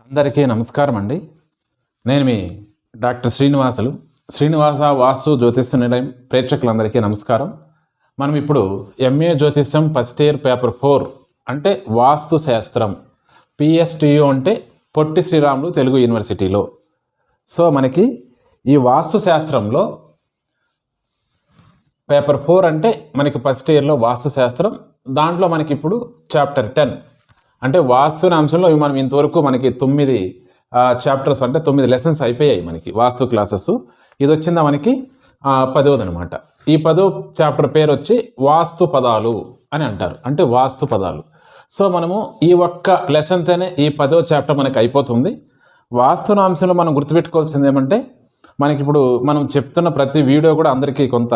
అందరికీ నమస్కారం అండి నేను మీ డాక్టర్ శ్రీనివాసులు. శ్రీనివాస వాస్తు జ్యోతిష్య నిలయం ప్రేక్షకులందరికీ నమస్కారం. మనం ఇప్పుడు ఎంఏ జ్యోతిష్యం ఫస్ట్ ఇయర్ పేపర్ ఫోర్ అంటే వాస్తు శాస్త్రం. పిఎస్టియు అంటే పొట్టి శ్రీరాములు తెలుగు యూనివర్సిటీలో. సో మనకి ఈ వాస్తు శాస్త్రంలో పేపర్ ఫోర్ అంటే మనకి ఫస్ట్ ఇయర్లో వాస్తు శాస్త్రం. దాంట్లో మనకి ఇప్పుడు చాప్టర్ టెన్ అంటే వాస్తుని అంశంలో ఇవి మనం ఇంతవరకు మనకి తొమ్మిది చాప్టర్స్ అంటే తొమ్మిది లెసన్స్ అయిపోయాయి మనకి వాస్తు క్లాసెస్ ఇది వచ్చిందా మనకి? పదవది అనమాట ఈ పదో చాప్టర్ పేరు వచ్చి వాస్తు పదాలు అని అంటారు. అంటే వాస్తు పదాలు. సో మనము ఈ ఒక్క లెసన్తోనే ఈ పదో చాప్టర్ మనకి అయిపోతుంది. వాస్తున అంశంలో మనం గుర్తుపెట్టుకోవాల్సింది ఏమంటే మనకి ఇప్పుడు మనం చెప్తున్న ప్రతి వీడియో కూడా అందరికీ కొంత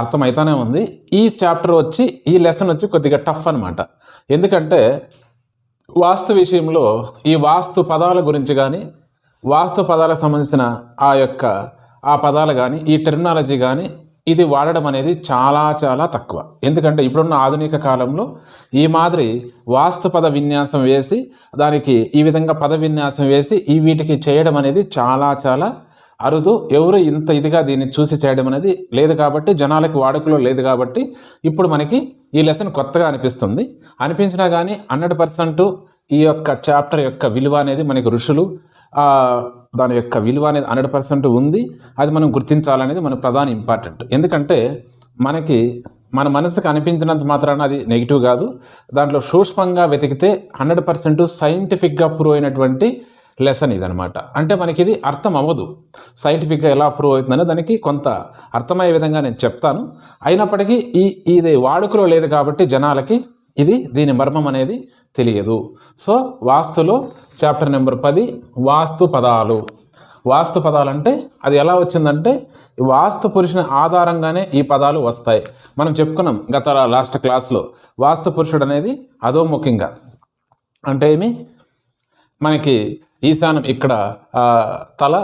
అర్థమవుతానే ఉంది. ఈ చాప్టర్ వచ్చి ఈ లెసన్ వచ్చి కొద్దిగా టఫ్ అనమాట ఎందుకంటే వాస్తు విషయంలో ఈ వాస్తు పదాల గురించి కానీ వాస్తు పదాలకు సంబంధించిన ఆ యొక్క ఆ పదాలు కానీ ఈ టెర్మినాలజీ కానీ ఇది వాడడం అనేది చాలా చాలా తక్కువ. ఎందుకంటే ఇప్పుడున్న ఆధునిక కాలంలో ఈ మాదిరి వాస్తు పద విన్యాసం వేసి దానికి ఈ విధంగా పద విన్యాసం వేసి ఈ వీటికి చేయడం అనేది చాలా చాలా అరుదు ఎవరు ఇంత ఇదిగా దీన్ని చూసి చేయడం అనేది లేదు కాబట్టి జనాలకు వాడుకలో లేదు కాబట్టి ఇప్పుడు మనకి ఈ లెసన్ కొత్తగా అనిపిస్తుంది. అనిపించినా కానీ హండ్రెడ్ పర్సెంట్ ఈ యొక్క చాప్టర్ యొక్క విలువ అనేది మనకి ఋషులు దాని యొక్క విలువ అనేది హండ్రెడ్ పర్సెంట్ ఉంది. అది మనం గుర్తించాలనేది మన ప్రధాన ఇంపార్టెంట్ ఎందుకంటే మనకి మన మనసుకు అనిపించినంత మాత్రాన అది నెగిటివ్ కాదు. దాంట్లో సూక్ష్మంగా వెతికితే హండ్రెడ్ పర్సెంట్ సైంటిఫిక్గా ప్రూవ్ అయినటువంటి లెసన్ ఇదనమాట అంటే మనకి ఇది అర్థం అవ్వదు సైంటిఫిక్గా ఎలా ప్రూవ్ అవుతుందనే దానికి కొంత అర్థమయ్యే విధంగా నేను చెప్తాను. అయినప్పటికీ ఈ ఇది వాడుకలో లేదు కాబట్టి జనాలకి ఇది దీని మర్మం అనేది తెలియదు. సో వాస్తులో చాప్టర్ నెంబర్ పది వాస్తు పదాలు. వాస్తు పదాలు అంటే అది ఎలా వచ్చిందంటే వాస్తు పురుషుని ఆధారంగానే ఈ పదాలు వస్తాయి. మనం చెప్పుకున్నాం గత లాస్ట్ క్లాస్లో వాస్తు పురుషుడు అనేది అధోముఖంగా. అంటే ఏమి? మనకి ఈశానం ఇక్కడ తల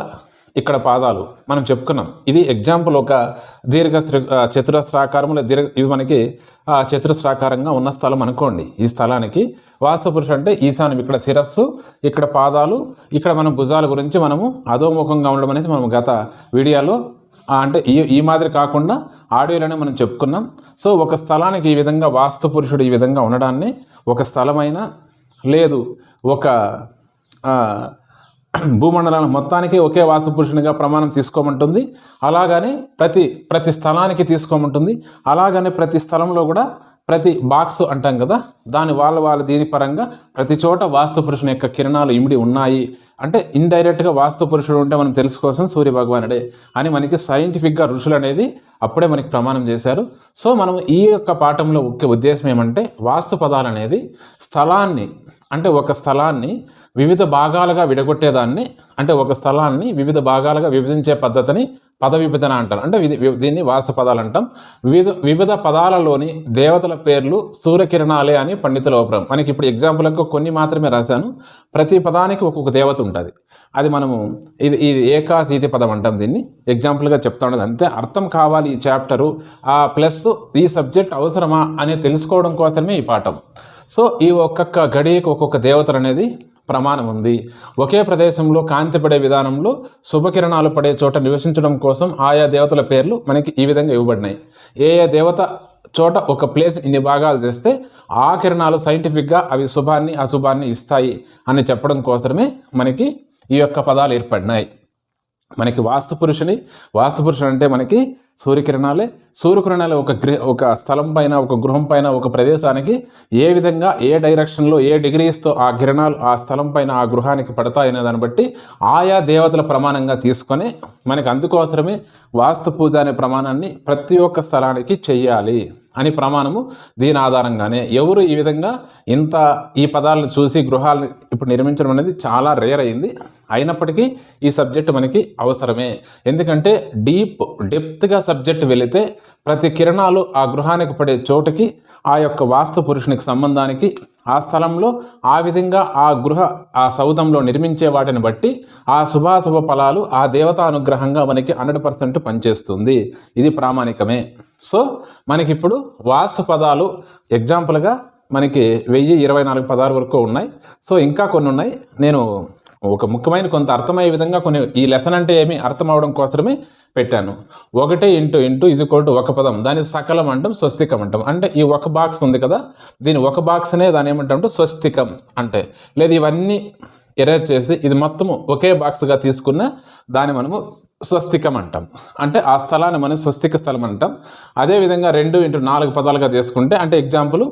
ఇక్కడ పాదాలు. మనం చెప్పుకున్నాం. ఇది ఎగ్జాంపుల్ ఒక దీర్ఘ శ్రీ- చతురస్రాకారంలో దీర్ఘ ఇది మనకి చతురస్రాకారంగా ఉన్న స్థలం అనుకోండి. ఈ స్థలానికి వాస్తు పురుషుడు అంటే ఈశానం ఇక్కడ శిరస్సు ఇక్కడ పాదాలు ఇక్కడ మనం భుజాల గురించి మనము అధోముఖంగా ఉండడం అనేది మనం గత వీడియోలో అంటే ఈ ఈ మాదిరి కాకుండా ఆడియోలోనే మనం చెప్పుకున్నాం. సో ఒక స్థలానికి ఈ విధంగా వాస్తు పురుషుడు ఈ విధంగా ఉండడాన్ని ఒక స్థలమైన లేదు ఒక భూమండలం మొత్తానికి ఒకే వాస్తు ప్రమాణం తీసుకోమంటుంది. అలాగని ప్రతి ప్రతి స్థలానికి తీసుకోమంటుంది. అలాగనే ప్రతి స్థలంలో కూడా ప్రతి బాక్స్ అంటాం కదా దాని వాళ్ళ వాళ్ళ దీని పరంగా ప్రతి చోట వాస్తు పురుషుని యొక్క కిరణాలు ఇమిడి ఉన్నాయి. అంటే ఇండైరెక్ట్గా వాస్తు పురుషుడు ఉంటే మనం తెలుసుకోవాల్సిన సూర్య భగవానుడే అని మనకి సైంటిఫిక్గా ఋషులు అనేది అప్పుడే మనకి ప్రమాణం చేశారు. సో మనం ఈ యొక్క పాఠంలో ముఖ్య ఉద్దేశం ఏమంటే వాస్తు పదాలు అనేది స్థలాన్ని అంటే ఒక స్థలాన్ని వివిధ భాగాలుగా విడగొట్టేదాన్ని అంటే ఒక స్థలాన్ని వివిధ భాగాలుగా విభజించే పద్ధతిని పద విభజన అంటారు. అంటే దీన్ని వాస్తు పదాలు అంటాం. వివిధ వివిధ పదాలలోని దేవతల పేర్లు సూర్యకిరణాలే అని పండితుల అభిప్రాయం మనకి ఇప్పుడు ఎగ్జాంపుల్గా కొన్ని మాత్రమే రాశాను. ప్రతి పదానికి ఒక్కొక్క దేవత ఉంటుంది. అది మనము ఇది ఇది ఏకాశీతి పదం అంటాం దీన్ని. ఎగ్జాంపుల్గా చెప్తా ఉండదు అంతే అర్థం కావాలి ఈ చాప్టరు ఆ ప్లస్ ఈ సబ్జెక్ట్ అవసరమా అని తెలుసుకోవడం కోసమే ఈ పాఠం. సో ఈ ఒక్కొక్క గడియకు ఒక్కొక్క దేవతలు అనేది ప్రమాణం ఉంది. ఒకే ప్రదేశంలో కాంతి పడే విధానంలో శుభకిరణాలు పడే చోట నివసించడం కోసం ఆయా దేవతల పేర్లు మనకి ఈ విధంగా ఇవ్వబడినాయి. ఏ ఏ దేవత చోట ఒక ప్లేస్ ఇన్ని భాగాలు చేస్తే ఆ కిరణాలు సైంటిఫిక్గా అవి శుభాన్ని అశుభాన్ని ఇస్తాయి అని చెప్పడం కోసమే మనకి ఈ యొక్క పదాలు ఏర్పడినాయి. మనకి వాస్తు పురుషుని వాస్తు పురుషుడు అంటే మనకి సూర్యకిరణాలే సూర్యకిరణాలు ఒక గృహ ఒక స్థలం పైన ఒక గృహం పైన ఒక ప్రదేశానికి ఏ విధంగా ఏ డైరెక్షన్లో ఏ డిగ్రీస్తో ఆ కిరణాలు ఆ స్థలం పైన ఆ గృహానికి పడతాయనే దాన్ని బట్టి ఆయా దేవతల ప్రమాణంగా తీసుకొని మనకి అందుకోసమే వాస్తు పూజ అనే ప్రమాణాన్ని ప్రతి ఒక్క స్థలానికి చెయ్యాలి అని ప్రమాణము దీని ఆధారంగానే. ఎవరు ఈ విధంగా ఇంత ఈ పదాలను చూసి గృహాలను ఇప్పుడు నిర్మించడం అనేది చాలా రేర్ అయింది. అయినప్పటికీ ఈ సబ్జెక్ట్ మనకి అవసరమే. ఎందుకంటే డీప్ డెప్త్గా సబ్జెక్ట్ వెళితే ప్రతి కిరణాలు ఆ గృహానికి పడే చోటుకి ఆ యొక్క వాస్తు పురుషునికి సంబంధానికి ఆ స్థలంలో ఆ విధంగా ఆ గృహ ఆ సౌధంలో నిర్మించే వాటిని బట్టి ఆ శుభాశుభ ఫలాలు ఆ దేవతా అనుగ్రహంగా మనకి హండ్రెడ్ పర్సెంట్ పనిచేస్తుంది. ఇది ప్రామాణికమే. సో మనకిప్పుడు వాస్తు పదాలు ఎగ్జాంపుల్గా మనకి వెయ్యి ఇరవై నాలుగు పదాలు వరకు ఉన్నాయి. సో ఇంకా కొన్ని ఉన్నాయి నేను ఒక ముఖ్యమైన కొంత అర్థమయ్యే విధంగా కొన్ని ఈ లెసన్ అంటే ఏమి అర్థం అవడం కోసమే పెట్టాను. ఒకటి ఇంటూ ఇంటూ ఇది కోటు ఒక పదం. దాని సకలం అంటాం స్వస్తికం అంటాం. అంటే ఈ ఒక బాక్స్ ఉంది కదా దీని ఒక బాక్స్ అనే దాని ఏమంటాం స్వస్తికం అంటే. లేదు ఇవన్నీ ఎరేజ్ చేసి ఇది మొత్తము ఒకే బాక్స్గా తీసుకున్న దాన్ని మనము స్వస్తికం అంటాం అంటే ఆ స్థలాన్ని మనం స్వస్తిక స్థలం అంటాం అదేవిధంగా రెండు ఇంటూ నాలుగు పదాలుగా తీసుకుంటే అంటే ఎగ్జాంపుల్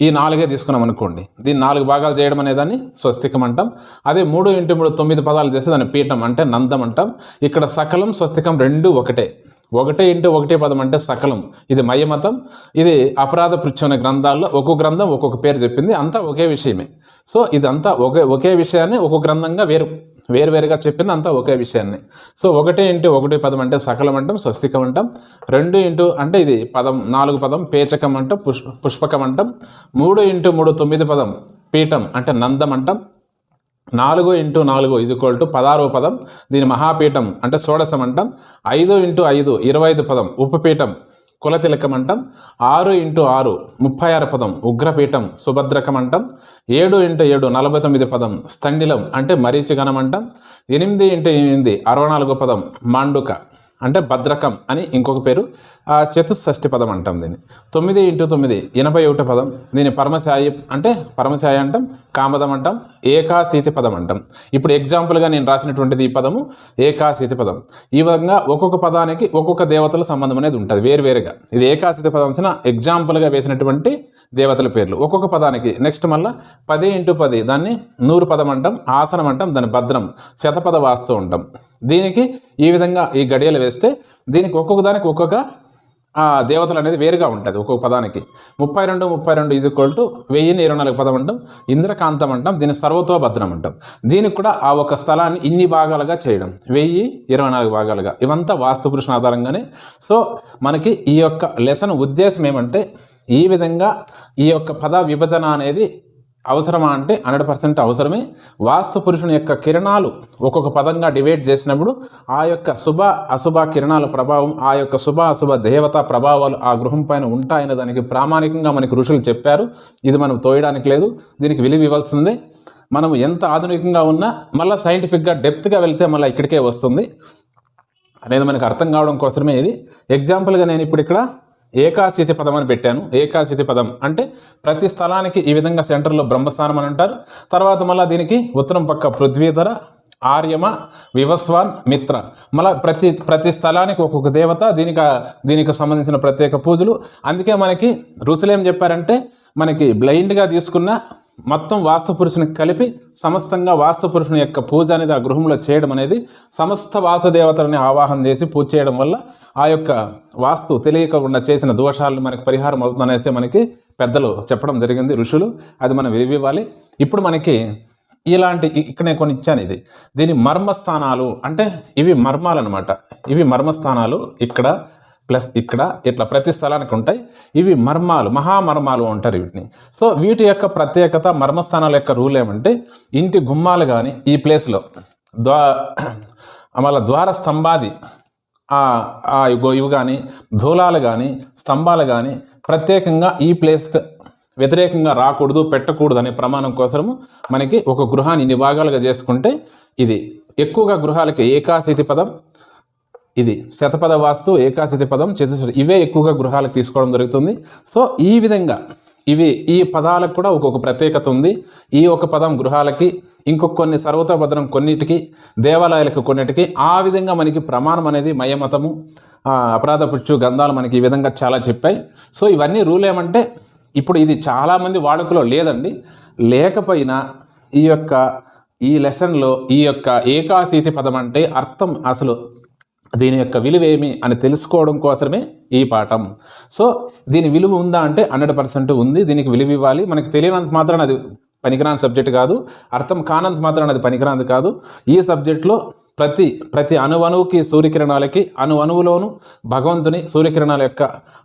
ఈ నాలుగే తీసుకున్నాం అనుకోండి. దీన్ని నాలుగు భాగాలు చేయడం అనేదాన్ని స్వస్తికం అంటాం అదే మూడు ఇంటూ మూడు తొమ్మిది పదాలు చేస్తే దాన్ని పీఠం అంటే నందం అంటాం ఇక్కడ సకలం స్వస్తికం రెండు ఒకటే. ఒకటే ఇంటూ ఒకటే పదం అంటే సకలం. ఇది మయమతం. ఇది అపరాధ పృచ్ఛన గ్రంథాల్లో ఒక్కొక్క గ్రంథం ఒక్కొక్క పేరు చెప్పింది. అంతా ఒకే విషయమే. సో ఇదంతా ఒకే ఒకే విషయాన్ని ఒక్కొక్క గ్రంథంగా వేరు. వేరువేరుగా చెప్పింది అంతా ఒకే విషయాన్ని. సో ఒకటి ఇంటూ ఒకటి పదం అంటే సకలం అంటాం స్వస్తికం అంటాం. రెండు ఇంటూ అంటే ఇది పదం నాలుగు పదం పేచకం అంటాం పుష్ప పుష్పకం అంటాం. మూడు ఇంటూ మూడు తొమ్మిది పదం పీఠం అంటే నందం అంటాం. నాలుగు ఇంటూ నాలుగు ఇది ఈక్వల్ టు పదారో పదం. దీని మహాపీఠం అంటే షోడశం అంటాం. ఐదు ఇంటూ ఐదు ఇరవై ఐదు పదం ఉపపీఠం కులతిలకం అంటాం ఆరు ఇంటూ ఆరు ముప్పై ఆరు పదం ఉగ్రపీఠం సుభద్రకం అంటాం ఏడు ఇంటూ ఏడు నలభై తొమ్మిది పదం స్థండిలం అంటే మరీచిగణం అంటాం ఎనిమిది ఇంటూ ఎనిమిది అరవై నాలుగు పదం మాండుక. అంటే భద్రకం అని ఇంకొక పేరు ఆ చతుషష్ఠి పదం అంటాం దీన్ని. తొమ్మిది ఇంటూ తొమ్మిది ఎనభై ఒకటి పదం. దీన్ని పరమశాయి అంటే పరమశాయి అంటాం కామదం అంటాం ఏకాశీతి పదం అంటాం. ఇప్పుడు ఎగ్జాంపుల్గా నేను రాసినటువంటిది ఈ పదము ఏకాశీతి పదం. ఈ విధంగా ఒక్కొక్క పదానికి ఒక్కొక్క దేవతల సంబంధం అనేది ఉంటుంది వేరువేరుగా ఇది ఏకాశీతి పదం వచ్చిన ఎగ్జాంపుల్గా వేసినటువంటి దేవతల పేర్లు. ఒక్కొక్క పదానికి నెక్స్ట్ మళ్ళీ పది ఇంటూ పది దాన్ని నూరు పదం అంటాం ఆసనం అంటాం దాని భద్రం శతపద వాస్తు ఉంటాం దీనికి ఈ విధంగా ఈ గడియలు వేస్తే దీనికి ఒక్కొక్క దానికి ఒక్కొక్క ఆ దేవతలు అనేది వేరుగా ఉంటుంది ఒక్కొక్క పదానికి. ముప్పై రెండు ముప్పై రెండు ఈజ్ ఈక్వల్ టు వెయ్యిన్ని ఇరవై నాలుగు పదం అంటాం ఇంద్రకాంతం అంటాం దీన్ని సర్వతో భద్రం అంటాం. దీనికి కూడా ఆ ఒక స్థలాన్ని ఇన్ని భాగాలుగా చేయడం. వెయ్యి ఇరవై నాలుగు భాగాలుగా. ఇవంతా వాస్తు పురుషుని ఆధారంగానే. సో మనకి ఈ యొక్క లెసన్ ఉద్దేశం ఏమంటే ఈ విధంగా ఈ యొక్క పద విభజన అనేది అవసరమా అంటే హండ్రెడ్ పర్సెంట్ అవసరమే. వాస్తు పురుషుని యొక్క కిరణాలు ఒక్కొక్క పదంగా డివైడ్ చేసినప్పుడు ఆ యొక్క శుభ అశుభ కిరణాల ప్రభావం ఆ యొక్క శుభ అశుభ దేవత ప్రభావాలు ఆ గృహం పైన ఉంటాయనే దానికి ప్రామాణికంగా మనకి ఋషులు చెప్పారు. ఇది మనం తోయడానికి లేదు. దీనికి విలువ ఇవ్వాల్సిందే. మనం ఎంత ఆధునికంగా ఉన్నా మళ్ళీ సైంటిఫిక్గా డెప్త్గా వెళ్తే మళ్ళీ ఇక్కడికే వస్తుంది. అనేది మనకు అర్థం కావడం కోసమే ఇది. ఎగ్జాంపుల్గా నేను ఇప్పుడు ఇక్కడ ఏకాశితి పదం అని పెట్టాను. ఏకాశితి పదం అంటే ప్రతి స్థలానికి ఈ విధంగా సెంటర్లో బ్రహ్మస్థానం అని అంటారు. తర్వాత మళ్ళీ దీనికి ఉత్తరం పక్క పృథ్వీధర ఆర్యమ వివస్వాన్ మిత్ర. మళ్ళీ ప్రతి ప్రతి స్థలానికి ఒక్కొక్క దేవత దీనికి దీనికి సంబంధించిన ప్రత్యేక పూజలు. అందుకే మనకి ఋషులు ఏం చెప్పారంటే మనకి బ్లైండ్గా తీసుకున్న మొత్తం వాస్తు పురుషుని కలిపి సమస్తంగా వాస్తు పురుషుని యొక్క పూజ అనేది ఆ గృహంలో చేయడం అనేది సమస్త వాసుదేవతలని ఆవాహన చేసి పూజ చేయడం వల్ల ఆ యొక్క వాస్తు తెలియకుండా చేసిన దోషాలను మనకి పరిహారం అవుతుందనేసి మనకి పెద్దలు చెప్పడం జరిగింది ఋషులు. అది మనం విరివివ్వాలి. ఇప్పుడు మనకి ఇలాంటి ఇక్కడే ఇక్కడ నేను కొన్ని ఇచ్చాను ఇది. దీని మర్మస్థానాలు అంటే ఇవి మర్మాలు అనమాట ఇవి మర్మస్థానాలు ఇక్కడ ప్లస్ ఇక్కడ ఇట్లా ప్రతి స్థలానికి ఉంటాయి. ఇవి మర్మాలు మహామర్మాలు అంటారు వీటిని. సో వీటి యొక్క ప్రత్యేకత మర్మస్థానాల యొక్క రూల్ ఏమంటే ఇంటి గుమ్మాలు కానీ ఈ ప్లేస్లో ద్వా మళ్ళీ ద్వార స్తంభాది ఆ- ఇవి కానీ ధూలాలు కానీ స్తంభాలు కానీ ప్రత్యేకంగా ఈ ప్లేస్ వ్యతిరేకంగా రాకూడదు పెట్టకూడదు అనే ప్రమాణం కోసము మనకి ఒక గృహాన్ని ఇన్ని భాగాలుగా చేసుకుంటే ఇది ఎక్కువగా గృహాలకి ఏకాశితి పదం ఇది శతపద వాస్తు ఏకాశితి పదం చతుశ్రుతి ఇవే ఎక్కువగా గృహాలకు తీసుకోవడం జరుగుతుంది. సో ఈ విధంగా ఇవి ఈ పదాలకు కూడా ఒక్కొక్క ప్రత్యేకత ఉంది. ఈ ఒక పదం గృహాలకి ఇంకొక కొన్ని సర్వతోభద్రం కొన్నిటికి దేవాలయాలకు కొన్నిటికి ఆ విధంగా మనకి ప్రమాణం అనేది మయమతము అపరాధ పుచ్చు గంధాలు మనకి ఈ విధంగా చాలా చెప్పాయి. సో ఇవన్నీ రూల్ ఏమంటే ఇప్పుడు ఇది చాలామంది వాడుకలో లేదండి. లేకపోయినా ఈ యొక్క ఈ లెసన్లో ఈ యొక్క ఏకాశీతి పదం అంటే అర్థం అసలు దీని యొక్క విలువ ఏమి అని తెలుసుకోవడం కోసమే ఈ పాఠం. సో దీని విలువ ఉందా అంటే హండ్రెడ్ పర్సెంట్ ఉంది. దీనికి విలువ ఇవ్వాలి. మనకి తెలియనంత మాత్రం అది పనికిరాని సబ్జెక్ట్ కాదు. అర్థం కానంత మాత్రం అది పనికిరాంది కాదు. ఈ సబ్జెక్ట్లో ప్రతి ప్రతి అణువణువుకి సూర్యకిరణాలకి అణువణువులోను భగవంతుని సూర్యకిరణాల యొక్క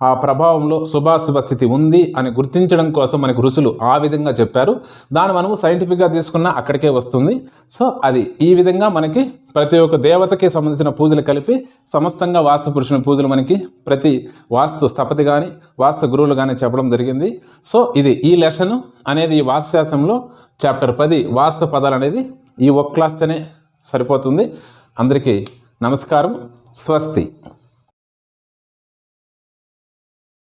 ఆ ప్రభావంలో శుభాశుభ స్థితి ఉంది అని గుర్తించడం కోసం మనకు ఋషులు ఆ విధంగా చెప్పారు. దాన్ని మనము సైంటిఫిక్గా తీసుకున్న అక్కడికే వస్తుంది. సో అది ఈ విధంగా మనకి ప్రతి ఒక్క దేవతకి సంబంధించిన పూజలు కలిపి సమస్తంగా వాస్తు పురుషుని పూజలు మనకి ప్రతి వాస్తు స్థపతి కానీ వాస్తు గురువులు కానీ చెప్పడం జరిగింది. సో ఇది ఈ లెసన్ అనేది ఈ వాస్తుశాస్త్రంలో చాప్టర్ పది వాస్తు పదాలు అనేది ఈ ఒక్క క్లాస్తోనే సరిపోతుంది. అందరికీ నమస్కారం. స్వస్తి.